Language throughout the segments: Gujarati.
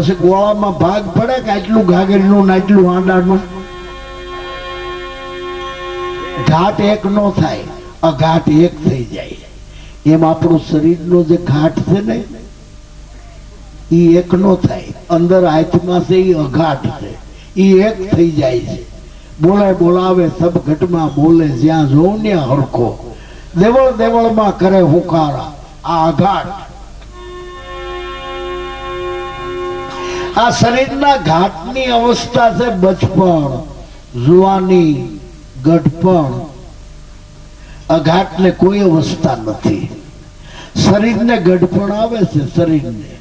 પછી ગોળામાં ભાગ પડે કે આટલું ઘાઘરીનું ને આટલું આંડાનું? ઘાટ એક નો થાય, અઘાટ એક થઈ જાય. એમ આપણું શરીરનો જે ઘાટ છે ને એ એક નો થાય. અંદર હાથમાં છે એ અઘાટ છે. એ એક થઈ જાય છે. બોલે, બોલાવે, સબ ઘટમાં બોલે, જ્યાં જોઉં ને હરખો. દેવળ દેવળમાં કરે હુકારા. આ અઘાટ આ શરીરના ઘાટની અવસ્થા છે બચપણ, જુવાની ગઢપણ. અઘાટને કોઈ અવસ્થા નથી. શરીરને ગઢપણ આવે છે શરીરને.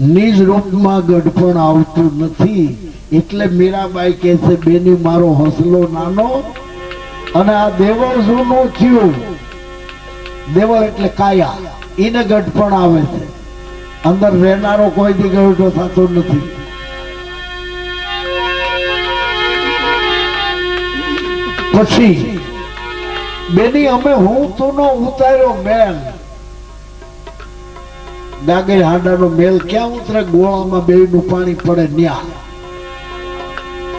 નિજ રૂપમાં ગઢપણ આવતું નથી. એટલે મીરાબાઈ કહે છે, બેની, મારો હોસલો નાનો. અને આ દેવળ જૂનું થયું. દેવળ એટલે કાયા. એને ગઢપણ આવે છે. અંદર રહેનારો કોઈ દી ગઢો થતો નથી. પછી, બેની અમે હું તુનો ઉતાર્યો મેલ. ડાગર હાડાનો મેલ ક્યાં ઉતરે? ગોળામાં બે નું પાણી પડે ન્યા.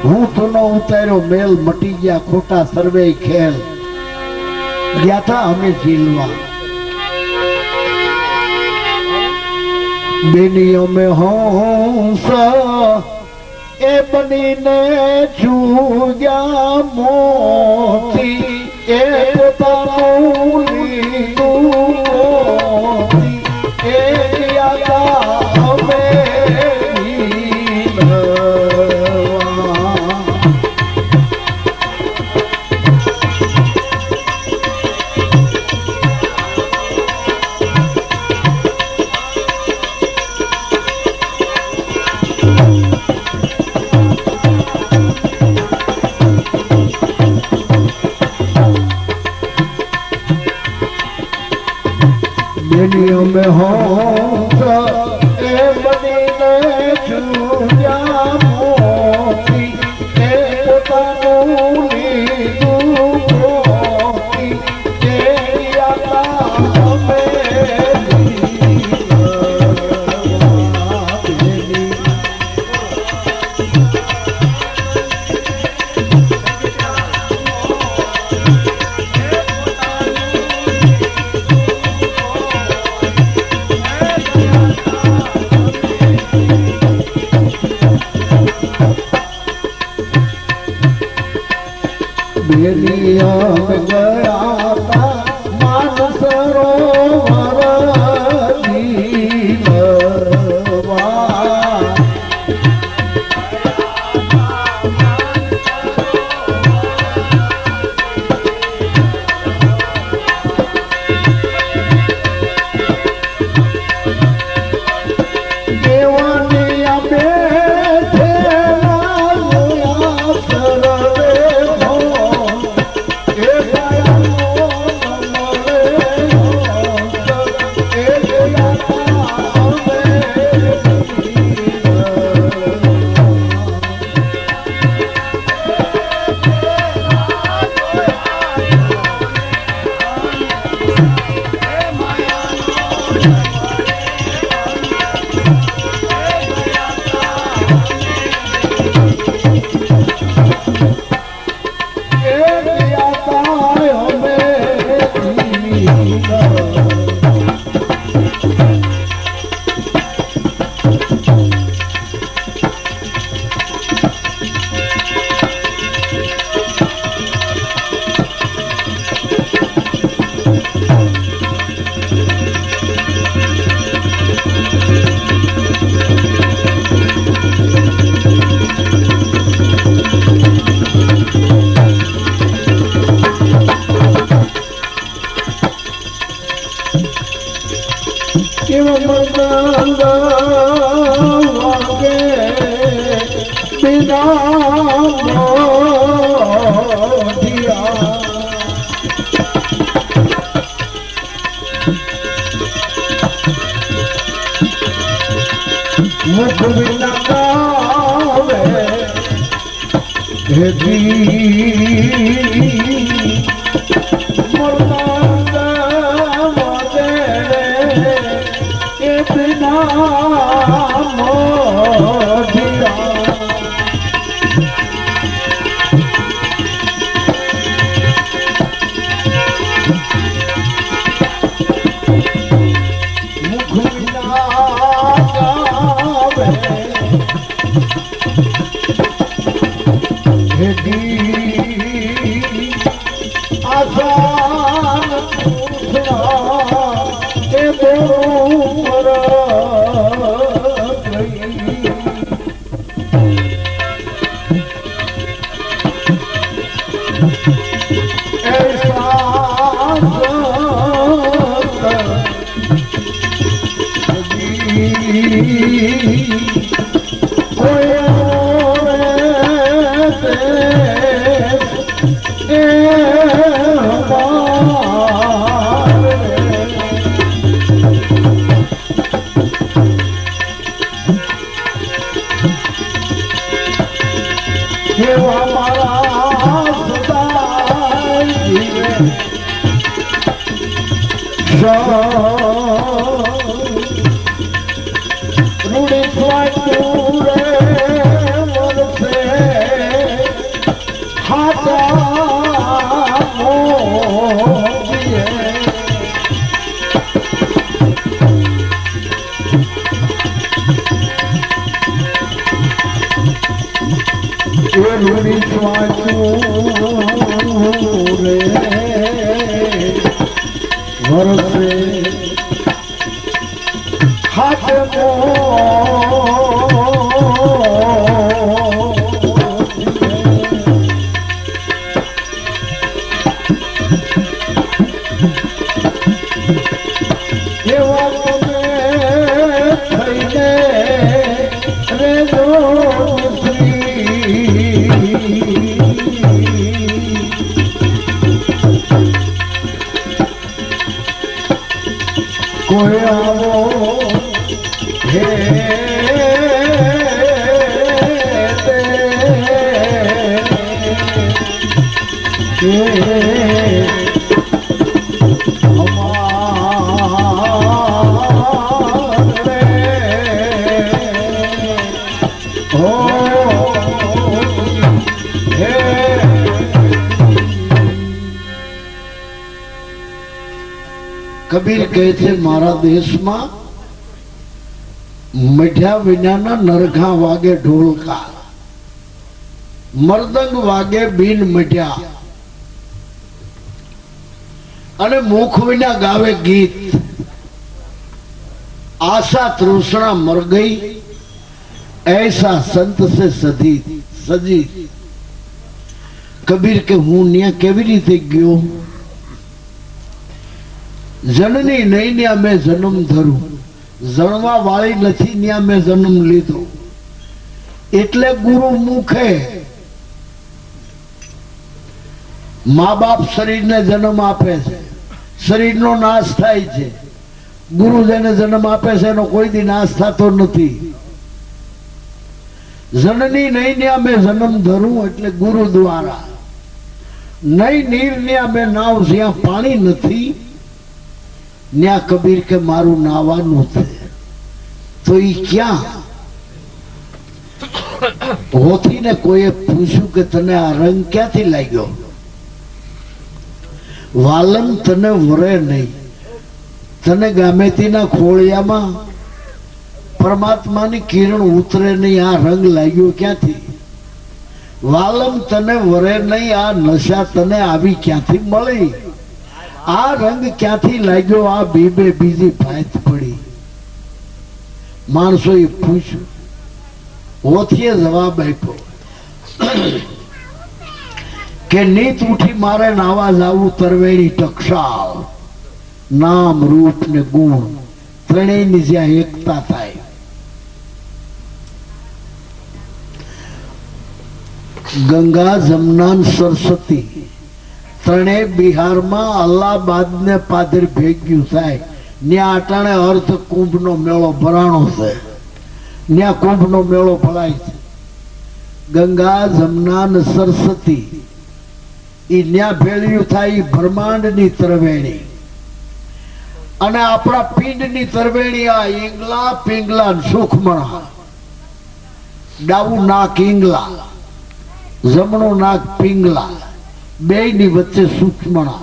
હું તુનો ઉતાર્યો મેલ, મટી ગયા ખોટા સર્વે ખેલ. ગયા હતા અમે ઝીલવા. બેની અમે હંસ એ બનીને જુગ્યા મોતી. એ પોતાનું મરદાન કબીર કહે છે, મારા દેશમાં મઢ્યા વિનાના નરઘા વાગે ઢોલકા, મરદંગ વાગે બિન મઢ્યા અને મુખ વિના ગાવે ગીત. આશા તૃષ્ણા મર ગઈ, એસા સંત સે સધી, સજી. કબીર કે, હું ત્યાં કેવી રીતે ગયો? જનની નહીં ન્યા મેં જન્મ ધરું. જણવા વાળી નથી ન્યા મેં જન્મ લીધો. એટલે ગુરુ મુખે મા બાપ શરીરને જન્મ આપે છે. શરીરનો નાશ થાય છે. ગુરુ જેને જન્મ આપે છે એનો કોઈ દી નાશ થતો નથી. જનની નહીં ને અમે જન્મ ધરું એટલે ગુરુ દ્વારા. નહીં નીર ને અમે નાવ જ્યાં પાણી નથી ત્યાં કબીર કે મારું નાવાનું છે. તો ઈ ક્યાં? હોથી ને કોઈએ પૂછ્યું કે તને આ રંગ ક્યાંથી લાગ્યો? વાલન તને વરે નહીં. તને ગામેતીના ખોળિયામાં પરમાત્માની કિરણ ઉતરે નહીં, આ રંગ લાગ્યો ક્યાંથી? વાલમ તને વરે નહીં, આ નશા તને આવી ક્યાંથી મળી? આ રંગ ક્યાંથી લાગ્યો? આ બીબે બીજી ભાત પડી. માણસોએ પૂછ્યું. ઓથીએ જવાબ આપ્યો. કે નીત ઉઠી મારે નાવા જાવું તરવેણી ટકશાલ. નામ, રૂપ ને ગુણ ત્રણેયની જ્યાં એકતા થાય. ગંગા જમના સરસ્વતી. ત્રણેય બિહારમાં અલ્હાબાદ ને પાદર ભેગ્યું થાય. ત્યાં અટાણે અર્થ કુંભનો મેળો ભરાણો છે. ત્યાં કુંભનો મેળો ભરાય છે. ગંગા, જમના ને સરસ્વતી. એ ત્યાં ભેળ્યું થાય બ્રહ્માંડની ત્રવેણી. અને આપણા પિંડની તરવેણી આ ઈંગલા પિંગલા સુખમણા. ડાવું નાક ઈંગલા. જમણું નાક પિંગલા. બેયની વચ્ચે સૂક્ષ્મણા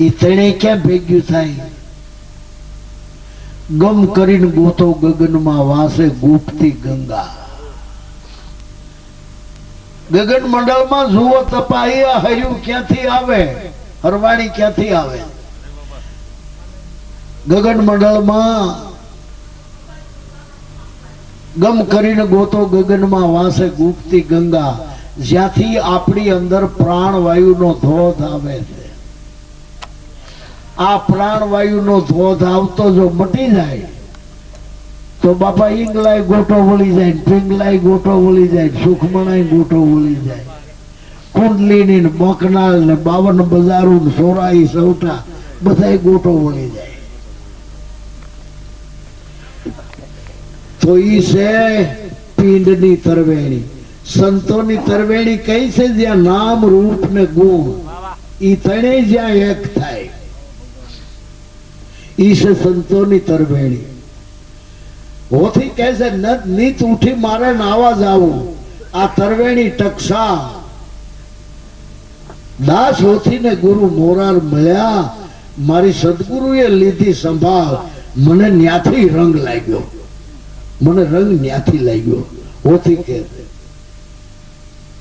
એ તણે ક્યાં ભેગ્યું થાય? ગમ કરીને ગોતો ગગનમાં વાસે ગુપ્તી ગંગા. ગગન મંડળમાં જુઓ તપાઈ આ હર્યું ક્યાંથી આવે? હરવાણી ક્યાંથી આવે? ગગન મંડળમાં ગમ કરીને ગોતો ગગનમાં વાસે ગુપ્તી ગંગા. જ્યાંથી આપણી અંદર પ્રાણવાયુનો ધોધ આવે છે. આ પ્રાણવાયુનો ધોધ આવતો જો મટી જાય, તો બાપા ઈંગલાય ગોટો વળી જાય પિંગલાય ગોટો વળી જાય, સુખમણાય ગોટો વળી જાય. કુંડલીની બકનાળ ને બાવન બજારું ને સોરાઈ સૌટા બધા ગોટો વળી જાય. તો ઈ છે પિંડની તરવેણી. સંતોની તરવેણી કઈ છે જ્યાં નામ, રૂપ ને ગુણ? ઈ ત્રણેય જ્યાં એક થાય. ઈ છે સંતોની તરવેણી. હોથી કહે છે નીત ઉઠી મારે નાવા જાવું. આ તરવેણી ટકસા. દાસ હોથી ને ગુરુ મોરાર મળ્યા, મારી સદગુરુએ લીધી સંભાળ. મને ન્યાથી રંગ લાગ્યો. મને રંગ ન્યાથી લાગ્યો. હોથી કે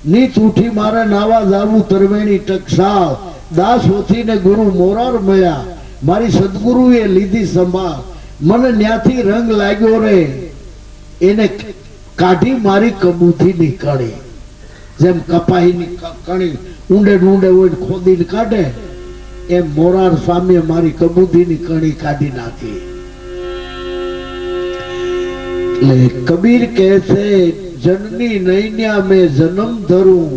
નીત ઉઠી મારે નાવા જાવું તરવેણી ટકસાળ. દાસ હોથી ને ગુરુ મોરાર મળ્યા. મારી સદગુરુએ લીધી સંભાળ. મને ન્યાથી રંગ લાગ્યો રે. એને કાઢી મારી કબૂથી નીકળી. જેમ કપાહીની કણી ઊંડે ઊંડે હોય ખોદીને કાઢે, એમ મોરાર સ્વામીએ મારી કબૂતીની કણી કાઢી નાખી. કબીર કહે છે જનની નૈન્યા મેં જન્મ ધરું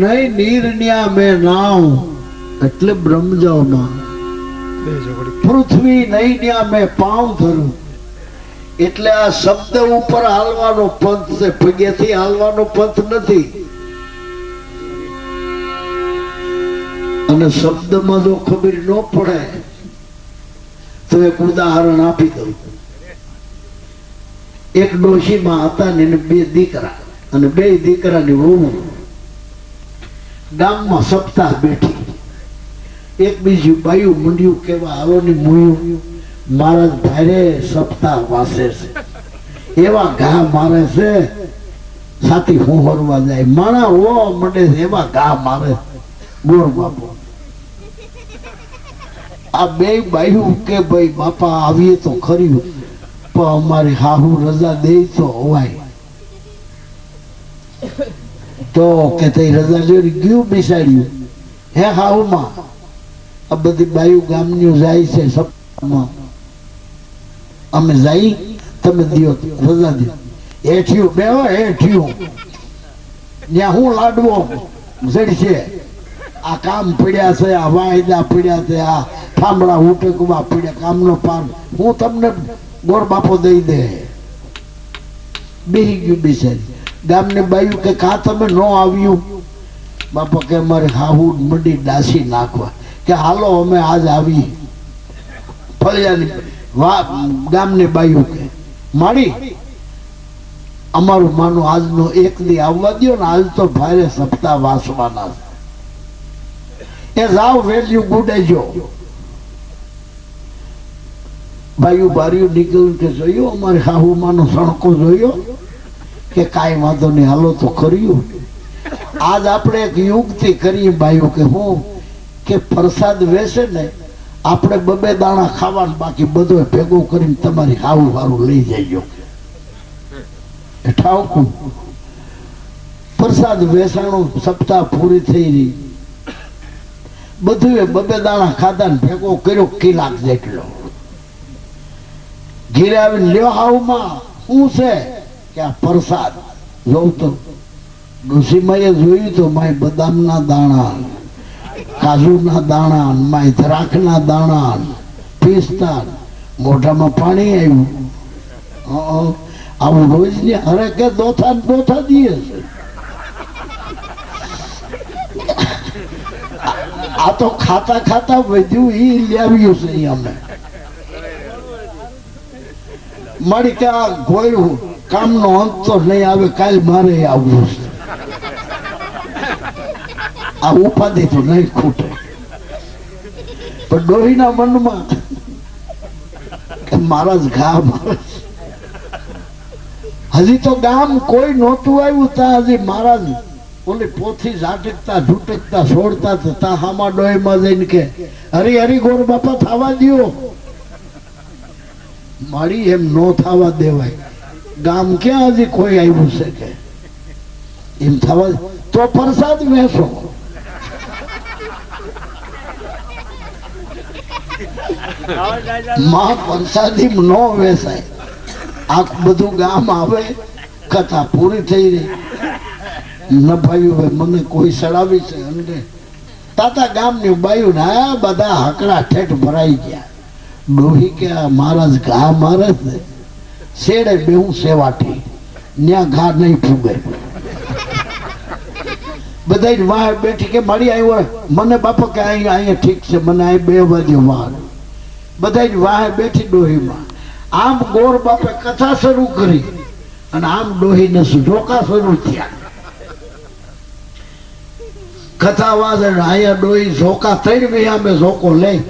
નઈ નીરન્યા મેં નાવ એટલે બ્રહ્મજાવમાં પૃથ્વી નૈન્યા મેં પાવ ધરું. એટલે આ શબ્દ ઉપર હાલવાનો પંથ છે પગેથી હાલવાનો પંથ નથી. અને શબ્દમાં જો ખબર ન પડે તો એક ઉદાહરણ આપી દઉં. એક ડોશીમાં હતા ને બે દીકરા અને બે દીકરાની વહુ ગામમાં સપ્તાહ બેઠી. એક બીજું બાયું મંડ્યું કેવા આવો ને મૂયું મારા ભારે સપ્તાહ વાસે છે. એવા ઘા મારે છે. સાથી હું હરવા જાય. માણા મંડે છે, એવા ઘા મારે. ગોળ બાપો. આ બે બાયું કે, ભાઈ, બાપા, આવીએ તો ખરી. પણ અમારી હાહુ રજા દે તો હોય તો કે તે રજા લેવી ગયું બેસાડ્યું. હે હાહુમાં? આ બધી બાયુ ગામની જાય છે સપ્તાહમાં અમે જઈ તમે દિયો, રજા દો હેઠિયું બે હેઠિયું ત્યાં હું લાડવો જડશે. આ કામ પડ્યા છે, આ વાયદા પડ્યા છે, આ થાંભળા ઉટકવા પડ્યા, કામનો પાર. હું તમને ગોળ બાપો દઈ દે. બેહી ગયું બિચારી ગામને બાયું કે કા તમે ન આવ્યું? બાપા કે મારે હાહુ મંડી ડાસી નાખવા. કે, હાલો, અમે આજ આવી. ફળિયાની વા, ગામને બાયું કે, માડી, અમારું માનું આજનો એક દી આવવા દ્યો ને, આજ તો ભારે સપ્તાહ વાસવાના એ જાવ વેલ્યુ ગુડેજો ભાઈઓ બારીઓ નીકળ્યું કે જોયો, અમારે હાહુમાનો સણકો જોયો કે કાંઈ વાંધો નહીં, હાલો તો કર્યું આજ આપણે એક યુક્તિ કરીએ ભાઈઓ કે હું કે પ્રસાદ વેસે ને આપણે બબે દાણા ખાવાનું, બાકી બધો ભેગો કરીને તમારી હાવું હારું લઈ જઈજો એ ઠાવકું. પ્રસાદ વેસાણું સપ્તાહ પૂરી થઈ રહી. બધું બબે દાણા ખાધા ને ભેગો કર્યો, કિલાક જેટલો. ઘીરે આવીને લ્યો હાવમાં શું છે કે આ પ્રસાદ જોઉં તો ડોસીમાએ જોયું તો માય બદામના દાણા કાજુના દાણા માય દ્રાક્ષના દાણા પિસ્તા મોઢામાં પાણી આવ્યું હં, આવું રોજ ને હરે કે દોથા ને દોથા દીએ છે આ તો ખાતા ખાતા વધ્યું ઈ લાવ્યું છે ઈ અમે મારી કે આ ગોળ્યું કામનો અંત તો નહીં આવે, કાલ મારે આવવું છે. આ ઉપાધિ તો નહીં ખૂટે. પણ ડોહીના મનમાં મારા જ ઘા હજી તો ગામ કોઈ નહોતું આવ્યું ત્યાં હજી મહારાજ ઓલી પોથી ઝાટકતા ઝૂટકતા છોડતા તા હામા ડોહીમાં જઈને કે, હરી હરી ગોર બાપા, થવા દ્યો. મારી એમ નો થવા દેવાય. ગામ ક્યાં હજી કોઈ આવ્યું છે કે એમ થવા તો પ્રસાદ વેસો માં પ્રસાદી નો વેસાય આખું બધું ગામ આવે, કથા પૂરી થઈ રહી. ન ભાઈ મને કોઈ સડાવી છે અંદર તાતા ગામની બાયું ને આ બધા હકડા ઠેઠ ભરાઈ ગયા. ડોહી કે આ મહારાજ ઘા મારે છે. શેડે બેહું સેવાટી ન્યા ઘા નહીં ફૂગે. બધા વાહ બેઠી કે મારી આવ્યો મને બાપા કે અહીંયા અહીંયા ઠીક છે, મને અહીં બે વાગે વાર. બધા વાહ બેઠી ડોહીમાં. આમ ગોર બાપે કથા શરૂ કરી. અને આમ ડોહીને ઝોકા શરૂ થયા. કથા ને અહીંયા ડોહી ઝોકા ત્રણ વૈયા અમે ઝોકો લઈ.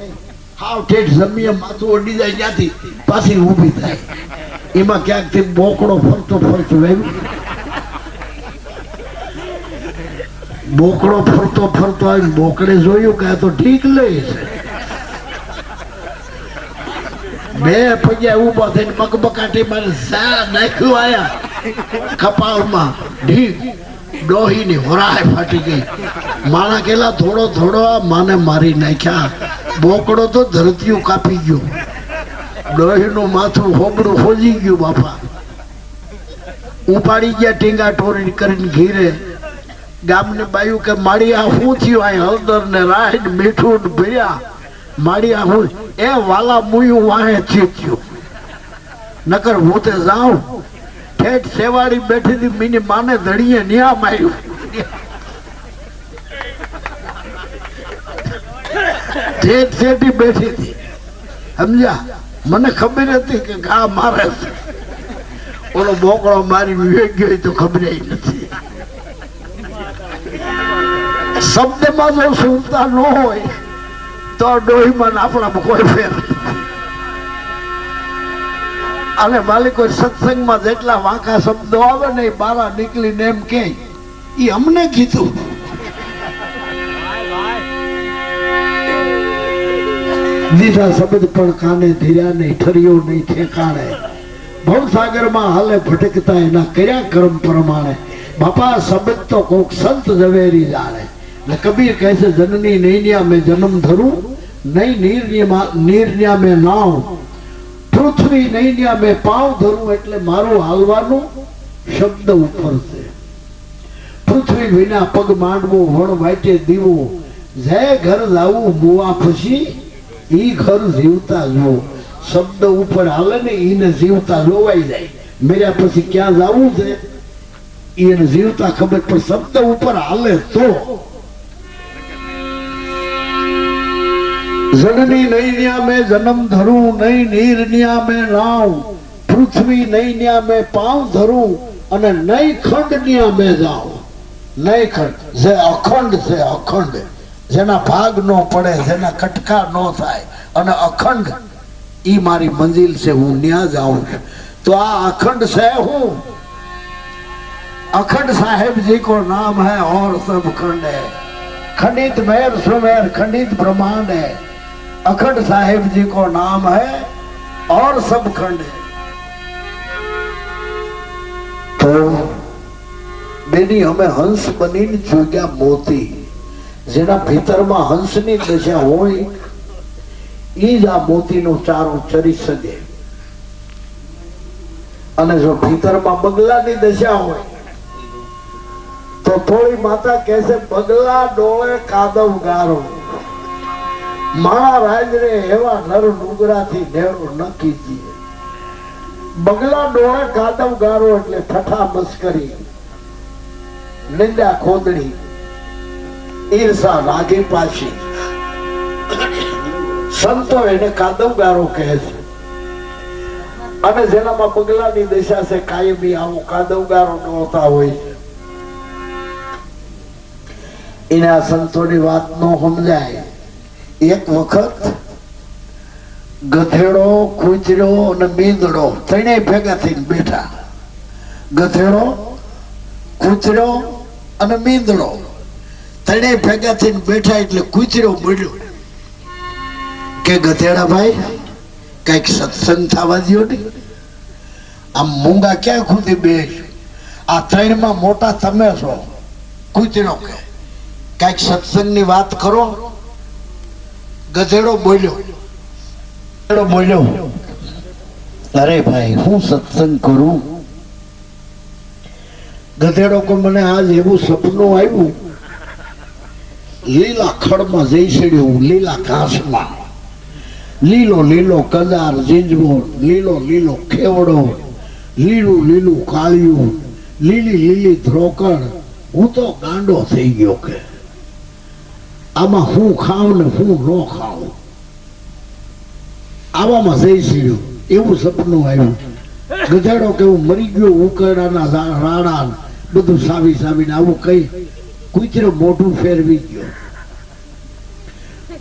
હાવ ઠેઠ જમીએ, માથું અડી જાય ત્યાંથી, પાછી ઊભી થાય. એમાં ક્યાંકથી બોકડો ફરતો ફરતો આવ્યું બોકડો ફરતો ફરતો આવીને બોકડે જોયું કે આ તો ઠીક લે છે. બે પગ્યા ઊભા થઈને મકબકાટી મારે સા નાખ્યું આયા. કપાળમાં ઢીક, ડોહીની હોરાય ફાટી ગઈ. માણા કેલા થોડો થોડો માને મારી નાખ્યા. બોકડો તો ધરતીયું કાપી ગયો. ડોહીનું માથું હોબડું હોજી ગયું બાપા. ઉપાડી ગયા ટીંગા ટોરી કરીને ઘીરે. ગામની બાયું કે મારી આ શું થયું આ હળદર ને રાહ મીઠું ભર્યા? મારી હું એ વાલા મુયું વાહે ચીત્યું નકર હું તે જાઉં. ઠેઠ સેવાડી બેઠી મીની માને ધડીએ નિયા માર્યું. ઠેઠ ઠેઠી બેઠી હતી, સમજ્યા? મને ખબર હતી કે ઘા મારે છે. ઓલો બોકડો મારી વિવેક ગયો તો ખબર નથી. શબ્દમાં જો સુરતા ન હોય, તો ડોહીમાં ને આપણામાં કોઈ ફેર અને માલિકો સત્સંગમાં જેટલા વાંકા શબ્દો આવે ને એ બારા નીકળીને એમ કે એ અમને કીધું. દીધા શબ્દ પણ કાને ધીર્યા નહીં, ઠર્યો નહીં, ઠેકાણે. ભવસાગરમાં હાલે ભટકતા એના કર્યા કર્મ પ્રમાણે. બાપા, શબ્દ તો કોક સંત ઝવેરી જાણે. ને કબીર કહે છે, જનની નૈન્યા મેં જન્મ ધરું નહીં નીરન્યા મેં નાવ પૃથ્વી નૈન્યા મેં પાવ ધરું એટલે મારું હાલવાનું શબ્દ ઉપર છે. પૃથ્વી વિના પગ માંડવો, વણ વાટે દીવો. જય ઘર લાવું મુવા ખુશી ઈ ઘર જીવતા જો શબ્દ ઉપર હાલે ને એને જીવતા જોવાઈ જાય. મેર્યા પછી ક્યાં જવું છે? એને જીવતા ખબર પણ શબ્દ ઉપર હાલે તો. જનની ન્યા મેં જન્મ ધરું, નહીં નીરન્યા મેં નાવ પૃથ્વી નૈન્યા મેં પાવ ધરું અને નહીં ખંડન્યા મેં જાઉં. નહીં ખંડ, જે અખંડ છે અખંડ. જેના ભાગ નો પડે જેના કટકા નો થાય અને અખંડ ઈ મારી મંજિલ છે હું ન્યા જાઉં છું તો આ અખંડ છે હું अखंड साहेब जी को नाम है और सब खंड है खंडित मेर सुमेर खंडित ब्रह्मांड है अखंड साहेब जी को नाम है और सब खंड है તો બેની અમે હંસ બનીને જોગ્યા મોતી જેના ભીતરમાં હંસની દશા હોય એ જ આ મોતીનો ચારો ચરી શકે. અને જો ભીતરમાં બગલાની દશા હોય, તો થોડી માતા કહે છે, બગલા ડોળે કાદવ ગારો. મારા રાજરે એવા નર ડુંગરાથી નેરો નક્કી કીજીએ બગલા ડોળે કાદવ ગારો એટલે ઠઠા મસ્કરી, નિંદા ખોદણી. ઈર્ષા રાગી પાછી. સંતો એને કાદવગારો કહે છે. અને જેનામાં પગલાની દિશા છે, કાયમી આવો કાદવગારો ગોતા હોય છે. એના સંતોની વાત નો સમજાય. એક વખત ગધેડો કૂચડો અને મીંદડો ત્રણેય ભેગા થઈને બેઠા. ગધેડો કૂચડો અને મીંદડો ત્રણેય ભેગા થઈને બેઠા એટલે કૂચડો મળ્યો. કે ગધેડા ભાઈ, કંઈક સત્સંગ થવા દો ને. આમ મૂંગા ક્યાં ખુદી બે આ ત્રણમાં મોટા તમે છો. કૂચડો કે. કંઈક સત્સંગની વાત કરો. ગધેડો બોલ્યો. ગધેડો બોલ્યો. અરે ભાઈ, હું સત્સંગ કરું? ગધેડો કે મને આજ એવું સપનું આવ્યું લીલા ખડમાં જઈ ચડ્યું લીલા ઘાસમાં. લીલો લીલો કદાર જીંજવો, લીલો લીલો ખેવડો, લીલું લીલું કાળિયું, લીલી લીલી ધ્રોકણ. હું તો ગાંડો થઈ ગયો કે. આમાં હું ખાઉં ને હું ન ખાઉં. આવામાં જઈ સીડ્યું. એવું સપનું આવ્યું. ગધેડો કે હું મરી ગયો, ઉકરડાના રાણા બધું સાવી સાવીને આવું કઈ કૂતરો મોઢું ફેરવી ગયો.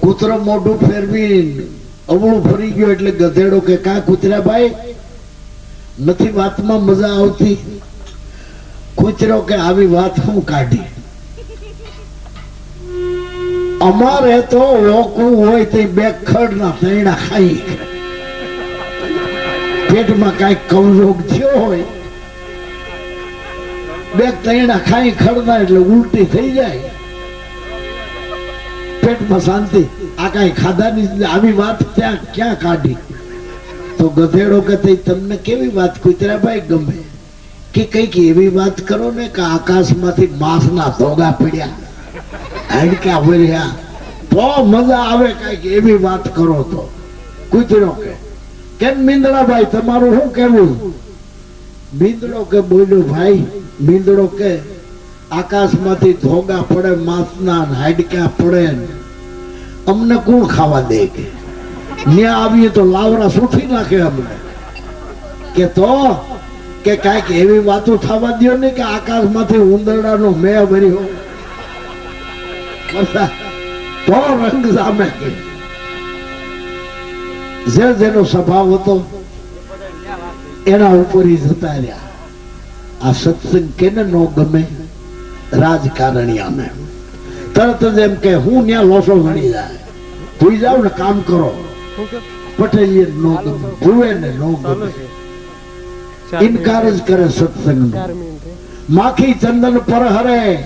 કૂતરો મોઢું ફેરવી અવળું ફરી ગયો એટલે ગધેડો કે, કા કૂતરા ભાઈ? નથી વાતમાં મજા આવતી? કૂતરો કે, આવી વાત હું કાઢી? અમારે તો ઓકું હોય તે બે ખડ ના તૈણા ખાઈ પેટમાં કાંઈક કવરોગ થયો હોય? બે તૈણા ખાઈ ખડના એટલે ઉલટી થઈ જાય. પેટમાં શાંતિ. આ કઈ ખાધાની આવી વાત ત્યાં ક્યાં કાઢી? તો ગધેડો કે તમને કેવી વાત કુતરાભાઈ ગમે? કે કંઈક એવી વાત કરો ને કે આકાશમાંથી માંસના ધોગા પડ્યા. હાડકા ભર્યા તો મજા આવે કંઈક એવી વાત કરો તો. કૂતરો કે કેમ મીંદડાભાઈ, તમારું શું કેવું મીંદડો કે બોલ્યો, ભાઈ, બિંદડો કે, આકાશમાંથી ધોગા પડે, માસના હાડકા પડે અમને કોણ ખાવા દે કે? ન્યા આવીએ તો લાવરા સુઠી નાખે અમને. કે તો? કે કાંઈક એવી વાતો થવા દો ને કે આકાશમાંથી ઉંદરડાનો મેં ભર્યો. તો રંગ સામે જે જેનો સ્વભાવ હતો એના ઉપર જતા રહ્યા આ સત્સંગ કેને નો ગમે? રાજકારણીયાને તરત જ એમ કે, હું ત્યાં લોસો ગણી જાય. ભૂઈ જાવ ને કામ કરો. પટેલીએ નો ગમે, ભૂવે ને નો ગમે. ઇનકાર જ કરે સત્સંગ માખી ચંદન પર હરે.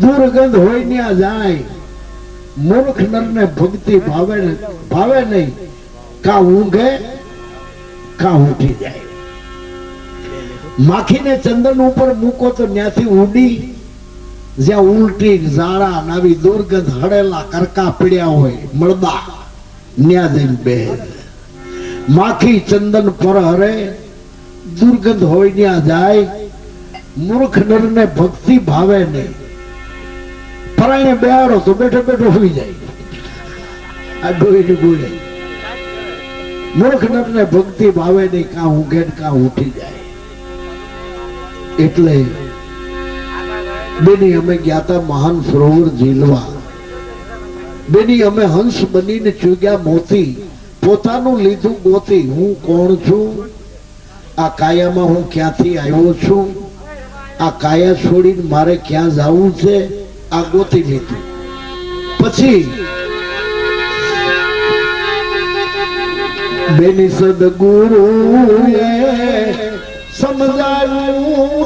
દુર્ગંધ હોય ત્યાં જાય. મૂર્ખ નર ને ભક્તિ ભાવે ભાવે નહીં. કા ઊંઘે? કા ઉઠી જાય. માખીને ચંદન ઉપર મૂકો તો ત્યાંથી ઉડી જ્યાં ઉલટી ઝાડા નાવી દુર્ગંધ હળેલા કરકા પીડ્યા હોય, મળદા, ન્યા જઈને માખી ચંદન પર હરે, દુર્ગંધ હોય ત્યાં જાય. મૂર્ખ નરને ભક્તિ ભાવે નહીં. પરાણે બેહાડો તો બેઠો બેઠો હોઈ જાય. આ ડોહીની બોલે. મૂર્ખ નર ને ભક્તિ ભાવે નહીં કાં ઊંઘે કાં ઉઠી જાય. એટલે બેની અમે ગયા હતા મહાન સરોવર ઝીલવા. બેની અમે હંસ બનીને ચૂગ્યા મોતી. પોતાનું લીધું ગોતી. હું કોણ છું? આ કાયામાં હું ક્યાંથી આવ્યો છું? આ કાયા છોડીને મારે ક્યાં જવું છે? આ ગોતી લીધું. પછી બેની સદગુરુ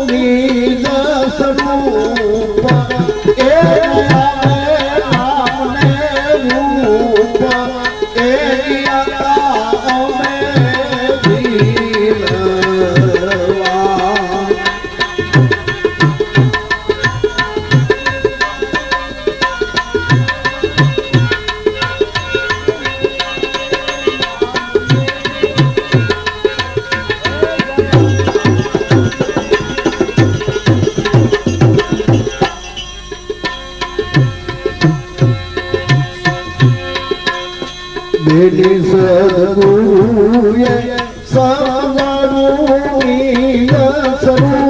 નિજ સ્વરૂપ એ સગરુની સ્વરૂપ